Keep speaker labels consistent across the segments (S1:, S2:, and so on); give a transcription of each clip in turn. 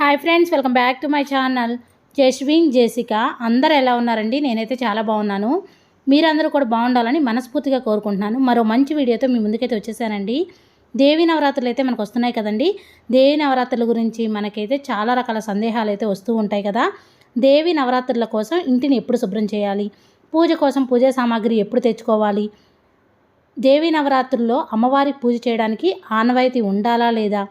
S1: Hi friends welcome back to my channel. Jaswin Jessica అందరు ఎలా ఉన్నారండి? నేనైతే చాలా బాగున్నాను. మీరందరూ కూడా బాగుండాలని మనస్ఫూర్తిగా కోరుకుంటున్నాను. మరో మంచి వీడియోతో మీ ముందుకైతే వచ్చేసానండి. దేవి నవరాత్రులు అయితే మనకు వస్తున్నాయి కదండి. దేవి నవరాత్రుల గురించి మనకైతే చాలా రకాల సందేహాలు అయితే వస్తూ ఉంటాయి కదా. దేవి నవరాత్రుల కోసం ఇంటిని ఎప్పుడు శుభ్రం చేయాలి? పూజ కోసం పూజా సామాగ్రి ఎప్పుడు తెచ్చుకోవాలి? దేవి నవరాత్రుల్లో అమ్మవారి పూజ చేయడానికి ఆనవాయితీ ఉండాలా లేదా?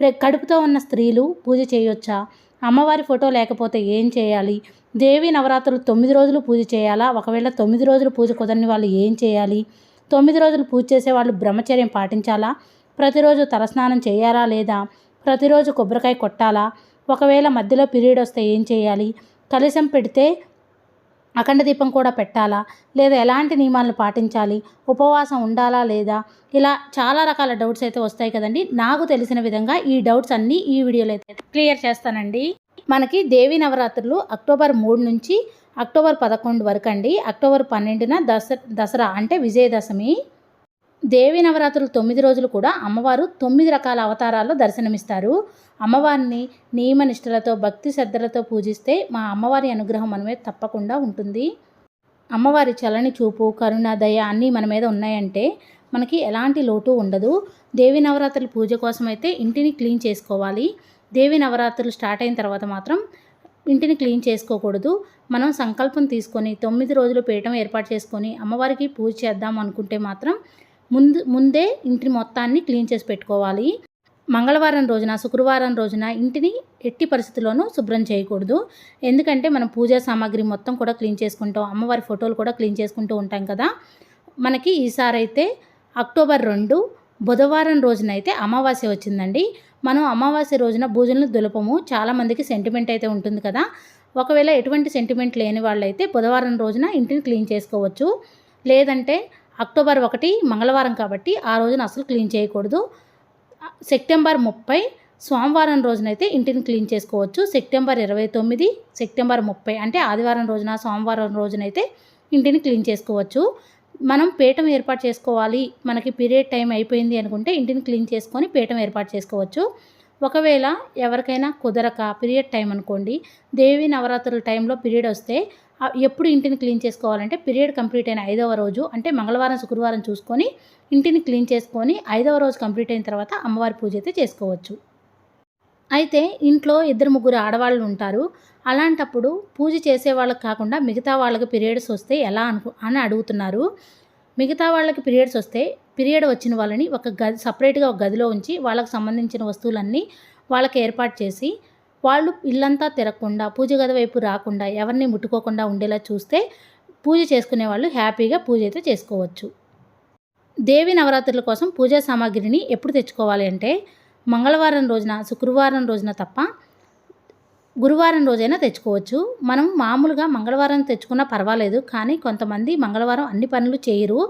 S1: కడుపుతో ఉన్న స్త్రీలు పూజ చేయొచ్చా? అమ్మవారి ఫోటో లేకపోతే ఏం చేయాలి? దేవి నవరాత్రులు తొమ్మిది రోజులు పూజ చేయాలా? ఒకవేళ తొమ్మిది రోజులు పూజ కుదరని వాళ్ళు ఏం చేయాలి? తొమ్మిది రోజులు పూజ చేసే వాళ్ళు బ్రహ్మచర్యం పాటించాలా? ప్రతిరోజు తలస్నానం చేయాలా లేదా? ప్రతిరోజు కొబ్బరికాయ కొట్టాలా? ఒకవేళ మధ్యలో పీరియడ్ వస్తే ఏం చేయాలి? కలిసం పెడితే అఖండ దీపం కూడా పెట్టాలా? లేదా ఎలాంటి నియమాలను పాటించాలి? ఉపవాసం ఉండాలా లేదా? ఇలా చాలా రకాల డౌట్స్ అయితే వస్తాయి కదండి. నాకు తెలిసిన విధంగా ఈ డౌట్స్ అన్నీ ఈ వీడియోలో అయితే క్లియర్ చేస్తానండి. మనకి దేవి నవరాత్రులు అక్టోబర్ మూడు నుంచి అక్టోబర్ పదకొండు వరకు అండి అక్టోబర్ పన్నెండున దస దసరా అంటే విజయదశమి. దేవి నవరాత్రులు తొమ్మిది రోజులు కూడా అమ్మవారు తొమ్మిది రకాల అవతారాల్లో దర్శనమిస్తారు. అమ్మవారిని నియమనిష్టలతో భక్తి శ్రద్ధలతో పూజిస్తే మా అమ్మవారి అనుగ్రహం మన మీద తప్పకుండా ఉంటుంది. అమ్మవారి చలని చూపు కరుణ దయ అన్నీ మన మీద ఉన్నాయంటే మనకి ఎలాంటి లోటు ఉండదు. దేవి నవరాత్రుల పూజ కోసం అయితే ఇంటిని క్లీన్ చేసుకోవాలి. దేవి నవరాత్రులు స్టార్ట్ అయిన తర్వాత మాత్రం ఇంటిని క్లీన్ చేసుకోకూడదు. మనం సంకల్పం తీసుకొని తొమ్మిది రోజులు పీఠం ఏర్పాటు చేసుకొని అమ్మవారికి పూజ చేద్దాం అనుకుంటే మాత్రం ముందు ముందే ఇంటిని మొత్తాన్ని క్లీన్ చేసి పెట్టుకోవాలి. మంగళవారం రోజున శుక్రవారం రోజున ఇంటిని ఎట్టి పరిస్థితుల్లోనూ శుభ్రం చేయకూడదు. ఎందుకంటే మనం పూజా సామాగ్రి మొత్తం కూడా క్లీన్ చేసుకుంటాం. అమ్మవారి ఫోటోలు కూడా క్లీన్ చేసుకుంటూ ఉంటాం కదా. మనకి ఈసారి అయితే అక్టోబర్ రెండు బుధవారం రోజున అయితే అమావాస్య వచ్చిందండి. మనం అమావాస్య రోజున పూజలను దులపము. చాలామందికి సెంటిమెంట్ అయితే ఉంటుంది కదా. ఒకవేళ ఎటువంటి సెంటిమెంట్ లేని వాళ్ళైతే బుధవారం రోజున ఇంటిని క్లీన్ చేసుకోవచ్చు. లేదంటే అక్టోబర్ ఒకటి మంగళవారం కాబట్టి ఆ రోజున అసలు క్లీన్ చేయకూడదు. సెప్టెంబర్ ముప్పై సోమవారం రోజునైతే ఇంటిని క్లీన్ చేసుకోవచ్చు. సెప్టెంబర్ ఇరవై తొమ్మిది సెప్టెంబర్ ముప్పై అంటే ఆదివారం రోజున సోమవారం రోజునైతే ఇంటిని క్లీన్ చేసుకోవచ్చు. మనం పీఠం ఏర్పాటు చేసుకోవాలి. మనకి పీరియడ్ టైం అయిపోయింది అనుకుంటే ఇంటిని క్లీన్ చేసుకొని పీఠం ఏర్పాటు చేసుకోవచ్చు. ఒకవేళ ఎవరికైనా కుదరక పీరియడ్ టైం అనుకోండి. దేవి నవరాత్రుల టైంలో పీరియడ్ వస్తే ఎప్పుడు ఇంటిని క్లీన్ చేసుకోవాలంటే పీరియడ్ కంప్లీట్ అయిన ఐదవ రోజు అంటే మంగళవారం శుక్రవారం చూసుకొని ఇంటిని క్లీన్ చేసుకొని ఐదవ రోజు కంప్లీట్ అయిన తర్వాత అమ్మవారి పూజ అయితే చేసుకోవచ్చు. అయితే ఇంట్లో ఇద్దరు ముగ్గురు ఆడవాళ్ళు ఉంటారు. అలాంటప్పుడు పూజ చేసే వాళ్ళకి కాకుండా మిగతా వాళ్ళకి పీరియడ్స్ వస్తే ఎలా అనుకు అని అడుగుతున్నారు. మిగతా వాళ్ళకి పీరియడ్స్ వస్తే పీరియడ్ వచ్చిన వాళ్ళని ఒక గది సపరేట్గా ఒక గదిలో ఉంచి వాళ్ళకి సంబంధించిన వస్తువులన్నీ వాళ్ళకి ఏర్పాటు చేసి వాళ్ళు ఇల్లంతా తిరగకుండా పూజ గది వైపు రాకుండా ఎవరిని ముట్టుకోకుండా ఉండేలా చూస్తే పూజ చేసుకునే వాళ్ళు హ్యాపీగా పూజ అయితే చేసుకోవచ్చు. దేవి నవరాత్రుల కోసం పూజా సామాగ్రిని ఎప్పుడు తెచ్చుకోవాలి అంటే మంగళవారం రోజున శుక్రవారం రోజున తప్ప గురువారం రోజైనా తెచ్చుకోవచ్చు. మనం మామూలుగా మంగళవారం తెచ్చుకున్నా పర్వాలేదు కానీ కొంతమంది మంగళవారం అన్ని పనులు చేయరు.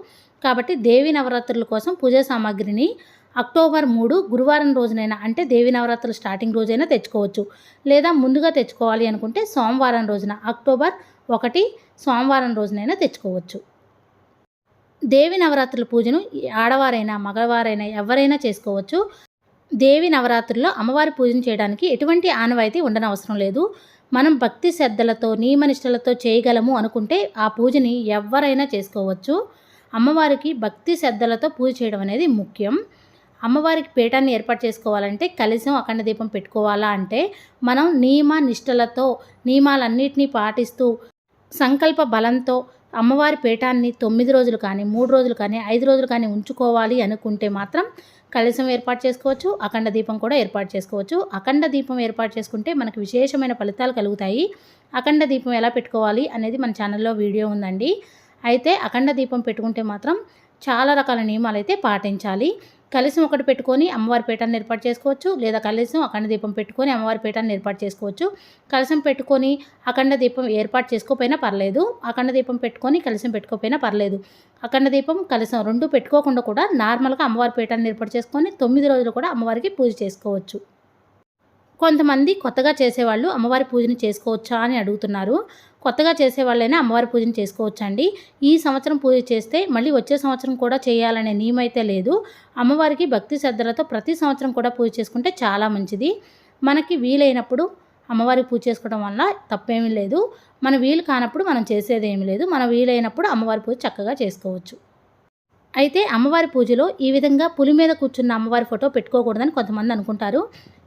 S1: కాబట్టి దేవి నవరాత్రుల కోసం పూజా సామాగ్రిని అక్టోబర్ మూడు గురువారం రోజునైనా అంటే దేవి నవరాత్రులు స్టార్టింగ్ రోజైనా తెచ్చుకోవచ్చు. లేదా ముందుగా తెచ్చుకోవాలి అనుకుంటే సోమవారం రోజున అక్టోబర్ ఒకటి సోమవారం రోజునైనా తెచ్చుకోవచ్చు. దేవి నవరాత్రుల పూజను ఆడవారైనా మగవారైనా ఎవరైనా చేసుకోవచ్చు. దేవి నవరాత్రుల్లో అమ్మవారి పూజను చేయడానికి ఎటువంటి ఆనవాయితీ ఉండనవసరం లేదు. మనం భక్తి శ్రద్ధలతో నియమనిష్టలతో చేయగలము అనుకుంటే ఆ పూజని ఎవరైనా చేసుకోవచ్చు. అమ్మవారికి భక్తి శ్రద్ధలతో పూజ చేయడం అనేది ముఖ్యం. అమ్మవారికి పీఠాన్ని ఏర్పాటు చేసుకోవాలంటే కలిసం అఖండ దీపం పెట్టుకోవాలా అంటే మనం నియమ నిష్టలతో నియమాలన్నింటినీ పాటిస్తూ సంకల్ప బలంతో అమ్మవారి పీఠాన్ని తొమ్మిది రోజులు కానీ మూడు రోజులు కానీ ఐదు రోజులు కానీ ఉంచుకోవాలి అనుకుంటే మాత్రం కలశం ఏర్పాటు చేసుకోవచ్చు అఖండ దీపం కూడా ఏర్పాటు చేసుకోవచ్చు. అఖండ దీపం ఏర్పాటు చేసుకుంటే మనకు విశేషమైన ఫలితాలు కలుగుతాయి. అఖండ దీపం ఎలా పెట్టుకోవాలి అనేది మన ఛానల్లో వీడియో ఉందండి. అయితే అఖండ దీపం పెట్టుకుంటే మాత్రం చాలా రకాల నియమాలు అయితే పాటించాలి. కలశం ఒకటి పెట్టుకొని అమ్మవారి పీఠాన్ని ఏర్పాటు చేసుకోవచ్చు. లేదా కలశం అఖండ దీపం పెట్టుకొని అమ్మవారి పీఠాన్ని ఏర్పాటు చేసుకోవచ్చు. కలశం పెట్టుకొని అఖండ దీపం ఏర్పాటు చేసుకోకపోయినా పర్లేదు. అఖండ దీపం పెట్టుకొని కలశం పెట్టుకోకపోయినా పర్లేదు. అఖండ దీపం కలశం రెండు పెట్టుకోకుండా కూడా నార్మల్గా అమ్మవారి పీఠాన్ని ఏర్పాటు చేసుకొని తొమ్మిది రోజులు కూడా అమ్మవారికి పూజ చేసుకోవచ్చు. కొంతమంది కొత్తగా చేసేవాళ్ళు అమ్మవారి పూజను చేసుకోవచ్చా అని అడుగుతున్నారు. కొత్తగా చేసేవాళ్ళైనా అమ్మవారి పూజను చేసుకోవచ్చండి. ఈ సంవత్సరం పూజ చేస్తే మళ్ళీ వచ్చే సంవత్సరం కూడా చేయాలనే నియమైతే లేదు. అమ్మవారికి భక్తి శ్రద్ధలతో ప్రతి సంవత్సరం కూడా పూజ చేసుకుంటే చాలా మంచిది. మనకి వీలైనప్పుడు అమ్మవారికి పూజ చేసుకోవడం వల్ల తప్పేమీ లేదు. మన వీలు కానప్పుడు మనం చేసేది ఏమీ లేదు. మన వీలైనప్పుడు అమ్మవారి పూజ చక్కగా చేసుకోవచ్చు. అయితే అమ్మవారి పూజలో ఈ విధంగా పులి మీద కూర్చున్న అమ్మవారి ఫోటో పెట్టుకోకూడదని కొంతమంది అనుకుంటారు.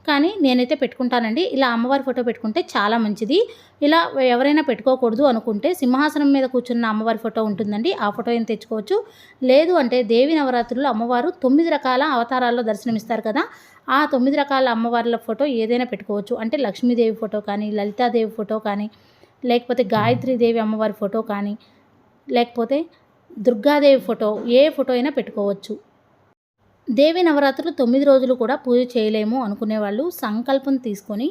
S1: కానీ నేనైతే పెట్టుకుంటానండి. ఇలా అమ్మవారి ఫోటో పెట్టుకుంటే చాలా మంచిది. ఇలా ఎవరైనా పెట్టుకోకూడదు అనుకుంటే సింహాసనం మీద కూర్చున్న అమ్మవారి ఫోటో ఉంటుందండి. ఆ ఫోటో ఏం తెచ్చుకోవచ్చు. లేదు అంటే దేవి నవరాత్రులు అమ్మవారు తొమ్మిది రకాల అవతారాల్లో దర్శనమిస్తారు కదా ఆ తొమ్మిది రకాల అమ్మవార్ల ఫోటో ఏదైనా పెట్టుకోవచ్చు. అంటే లక్ష్మీదేవి ఫోటో కానీ లలితాదేవి ఫోటో కానీ లేకపోతే గాయత్రీదేవి అమ్మవారి ఫోటో కానీ లేకపోతే దుర్గాదేవి ఫోటో ఏ ఫోటో అయినా పెట్టుకోవచ్చు. దేవి నవరాత్రులు తొమ్మిది రోజులు కూడా పూజ చేయలేము అనుకునే వాళ్ళు సంకల్పం తీసుకొని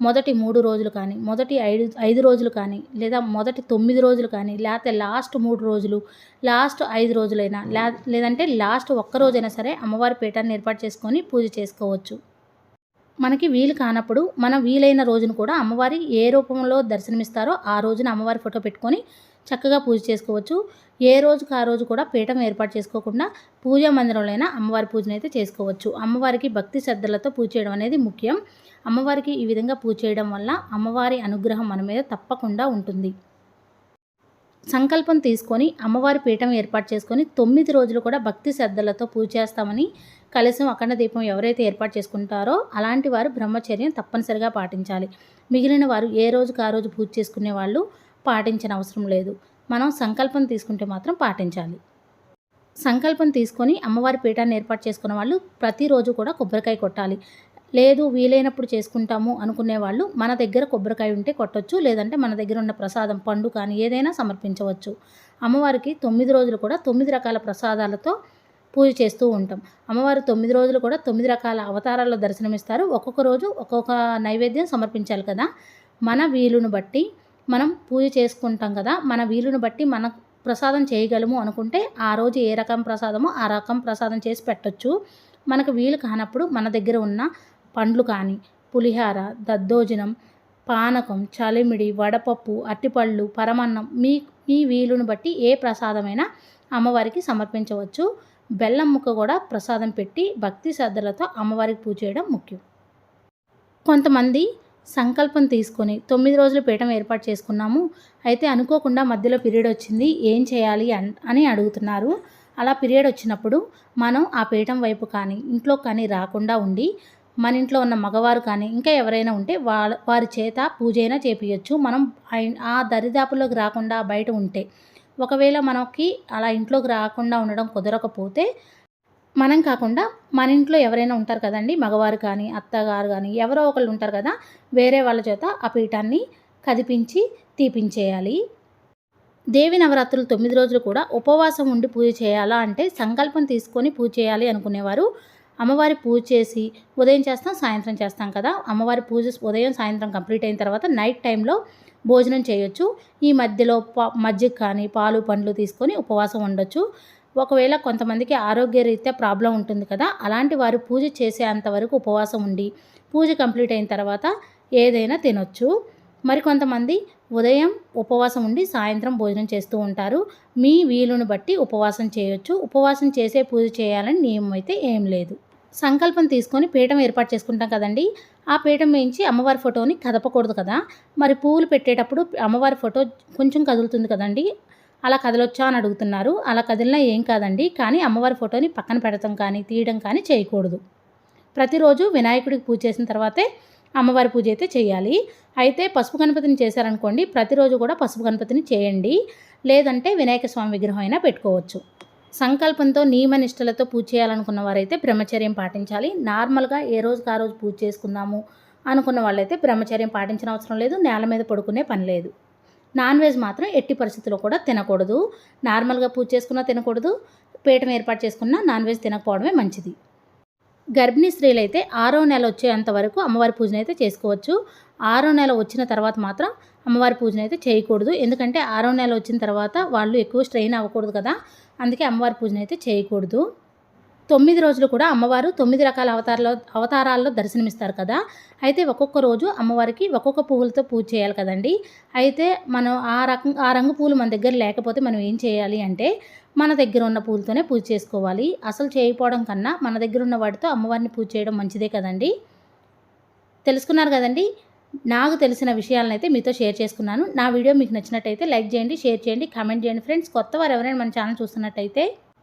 S1: మొదటి మూడు రోజులు కానీ మొదటి ఐదు ఐదు రోజులు కానీ లేదా మొదటి తొమ్మిది రోజులు కానీ లేకపోతే లాస్ట్ మూడు రోజులు లాస్ట్ ఐదు రోజులైనా లేదంటే లాస్ట్ ఒక్క రోజైనా సరే అమ్మవారి పీఠాన్ని ఏర్పాటు చేసుకొని పూజ చేసుకోవచ్చు. మనకి వీలు కానప్పుడు మనం వీలైన రోజును కూడా అమ్మవారి ఏ రూపంలో దర్శనమిస్తారో ఆ రోజున అమ్మవారి ఫోటో పెట్టుకొని చక్కగా పూజ చేసుకోవచ్చు. ఏ రోజుకి ఆ రోజు కూడా పీఠం ఏర్పాటు చేసుకోకుండా పూజా మందిరంలోనైనా అమ్మవారి పూజను అయితే చేసుకోవచ్చు. అమ్మవారికి భక్తి శ్రద్ధలతో పూజ చేయడం అనేది ముఖ్యం. అమ్మవారికి ఈ విధంగా పూజ చేయడం వల్ల అమ్మవారి అనుగ్రహం మన మీద తప్పకుండా ఉంటుంది. సంకల్పం తీసుకొని అమ్మవారి పీఠం ఏర్పాటు చేసుకొని తొమ్మిది రోజులు కూడా భక్తి శ్రద్ధలతో పూజ చేస్తామని కలశం అఖండ దీపం ఎవరైతే ఏర్పాటు చేసుకుంటారో అలాంటి వారు బ్రహ్మచర్యం తప్పనిసరిగా పాటించాలి. మిగిలిన వారు ఏ రోజుకి ఆ రోజు పూజ చేసుకునే వాళ్ళు పాటించిన అవసరం లేదు. మనం సంకల్పం తీసుకుంటే మాత్రం పాటించాలి. సంకల్పం తీసుకొని అమ్మవారి పీఠాన్ని ఏర్పాటు చేసుకున్న వాళ్ళు ప్రతిరోజు కూడా కొబ్బరికాయ కొట్టాలి. లేదు వీలైనప్పుడు చేసుకుంటాము అనుకునే వాళ్ళు మన దగ్గర కొబ్బరికాయ ఉంటే కొట్టొచ్చు లేదంటే మన దగ్గర ఉన్న ప్రసాదం పండు కానీ ఏదైనా సమర్పించవచ్చు. అమ్మవారికి తొమ్మిది రోజులు కూడా తొమ్మిది రకాల ప్రసాదాలతో పూజ చేస్తూ ఉంటాం. అమ్మవారు తొమ్మిది రోజులు కూడా తొమ్మిది రకాల అవతారాల్లో దర్శనమిస్తారు. ఒక్కొక్క రోజు ఒక్కొక్క నైవేద్యం సమర్పించాలి కదా. మన వీలును బట్టి మనం పూజ చేసుకుంటాం కదా మన వీలును బట్టి మన ప్రసాదం చేయగలము అనుకుంటే ఆ రోజు ఏ రకం ప్రసాదమో ఆ రకం ప్రసాదం చేసి పెట్టొచ్చు. మనకు వీలు కానప్పుడు మన దగ్గర ఉన్న పండ్లు కానీ పులిహార దద్దోజనం పానకం చలిమిడి వడపప్పు అట్టిపళ్ళు పరమన్నం మీ మీ వీలును బట్టి ఏ ప్రసాదమైనా అమ్మవారికి సమర్పించవచ్చు. బెల్లం ముక్క కూడా ప్రసాదం పెట్టి భక్తి శ్రద్ధలతో అమ్మవారికి పూజ చేయడం ముఖ్యం. కొంతమంది సంకల్పం తీసుకొని తొమ్మిది రోజులు పీఠం ఏర్పాటు చేసుకున్నాము. అయితే అనుకోకుండా మధ్యలో పీరియడ్ వచ్చింది. ఏం చేయాలి అని అడుగుతున్నారు. అలా పీరియడ్ వచ్చినప్పుడు మనం ఆ పీఠం వైపు కానీ ఇంట్లో కానీ రాకుండా ఉండి మన ఇంట్లో ఉన్న మగవారు కానీ ఇంకా ఎవరైనా ఉంటే వాళ్ళ వారి చేత పూజ అయినా చేపించచ్చు మనం ఆ దరిదాపులోకి రాకుండా బయట ఉంటే ఒకవేళ మనకి అలా ఇంట్లోకి రాకుండా ఉండడం కుదరకపోతే మనం కాకుండా మన ఇంట్లో ఎవరైనా ఉంటారు కదండి మగవారు కానీ అత్తగారు కానీ ఎవరో ఒకళ్ళు ఉంటారు కదా వేరే వాళ్ళ చేత ఆ పీఠాన్ని కదిపించి తీపించేయాలి. దేవి నవరాత్రులు తొమ్మిది రోజులు కూడా ఉపవాసం ఉండి పూజ చేయాలా అంటే సంకల్పం తీసుకొని పూజ చేయాలి అనుకునేవారు. అమ్మవారి పూజ చేసి ఉదయం చేస్తాం సాయంత్రం చేస్తాం కదా అమ్మవారి పూజ ఉదయం సాయంత్రం కంప్లీట్ అయిన తర్వాత నైట్ టైంలో భోజనం చేయొచ్చు. ఈ మధ్యలో మజ్జిగ కానీ పాలు పండ్లు తీసుకొని ఉపవాసం ఉండొచ్చు. ఒకవేళ కొంతమందికి ఆరోగ్యరీత్యా ప్రాబ్లం ఉంటుంది కదా అలాంటి వారు పూజ చేసేంత వరకు ఉపవాసం ఉండి పూజ కంప్లీట్ అయిన తర్వాత ఏదైనా తినొచ్చు. మరికొంతమంది ఉదయం ఉపవాసం ఉండి సాయంత్రం భోజనం చేస్తూ ఉంటారు. మీ వీలును బట్టి ఉపవాసం చేయొచ్చు. ఉపవాసం చేసే పూజ చేయాలని నియమం అయితే ఏం లేదు. సంకల్పం తీసుకొని పీఠం ఏర్పాటు చేసుకుంటాం కదండి. ఆ పీఠం వేయించి అమ్మవారి ఫోటోని కదపకూడదు కదా. మరి పువ్వులు పెట్టేటప్పుడు అమ్మవారి ఫోటో కొంచెం కదులుతుంది కదండి. అలా కదలొచ్చా అని అడుగుతున్నారు. అలా కదిలినా ఏం కాదండి. కానీ అమ్మవారి ఫోటోని పక్కన పెడతాం కానీ తీయడం కానీ చేయకూడదు. ప్రతిరోజు వినాయకుడికి పూజ చేసిన తర్వాతే అమ్మవారి పూజ అయితే చేయాలి. అయితే పసుపు గణపతిని చేశారనుకోండి ప్రతిరోజు కూడా పసుపు గణపతిని చేయండి. లేదంటే వినాయక స్వామి విగ్రహం అయినా పెట్టుకోవచ్చు. సంకల్పంతో నియమనిష్టలతో పూజ చేయాలనుకున్న వారైతే బ్రహ్మచర్యం పాటించాలి. నార్మల్గా ఏ రోజుకి ఆ రోజు పూజ చేసుకుందాము అనుకున్న వాళ్ళైతే బ్రహ్మచర్యం పాటించిన అవసరం లేదు. నేల మీద పడుకునే పని లేదు. నాన్ వెజ్ మాత్రం ఎట్టి పరిస్థితుల్లో కూడా తినకూడదు. నార్మల్గా పూజ చేసుకున్నా తినకూడదు. పీఠం ఏర్పాటు చేసుకున్నా నాన్ వెజ్ తినకపోవడమే మంచిది. గర్భిణీ స్త్రీలు అయితే ఆరో నెల వచ్చేంత వరకు అమ్మవారి పూజను అయితే చేసుకోవచ్చు. ఆరో నెల వచ్చిన తర్వాత మాత్రం అమ్మవారి పూజను అయితే చేయకూడదు. ఎందుకంటే ఆరో నెల వచ్చిన తర్వాత వాళ్ళు ఎక్కువ స్ట్రెయిన్ అవ్వకూడదు కదా. అందుకే అమ్మవారి పూజను అయితే చేయకూడదు. తొమ్మిది రోజులు కూడా అమ్మవారు తొమ్మిది రకాల అవతారాల్లో అవతారాల్లో దర్శనమిస్తారు కదా. అయితే ఒక్కొక్క రోజు అమ్మవారికి ఒక్కొక్క పువ్వులతో పూజ చేయాలి కదండి. అయితే మనం ఆ రకం ఆ రంగు పూలు మన దగ్గర లేకపోతే మనం ఏం చేయాలి అంటే మన దగ్గర ఉన్న పూలతోనే పూజ చేసుకోవాలి. అసలు చేయకపోవడం కన్నా మన దగ్గర ఉన్న వాటితో అమ్మవారిని పూజ చేయడం మంచిదే కదండి. తెలుసుకున్నారు కదండి? నాకు తెలిసిన విషయాలను అయితే మీతో షేర్ చేసుకున్నాను. నా వీడియో మీకు నచ్చినట్టయితే లైక్ చేయండి షేర్ చేయండి కామెంట్ చేయండి. ఫ్రెండ్స్ కొత్త వారు ఎవరైనా మన ఛానల్ చూస్తున్నట్టయితే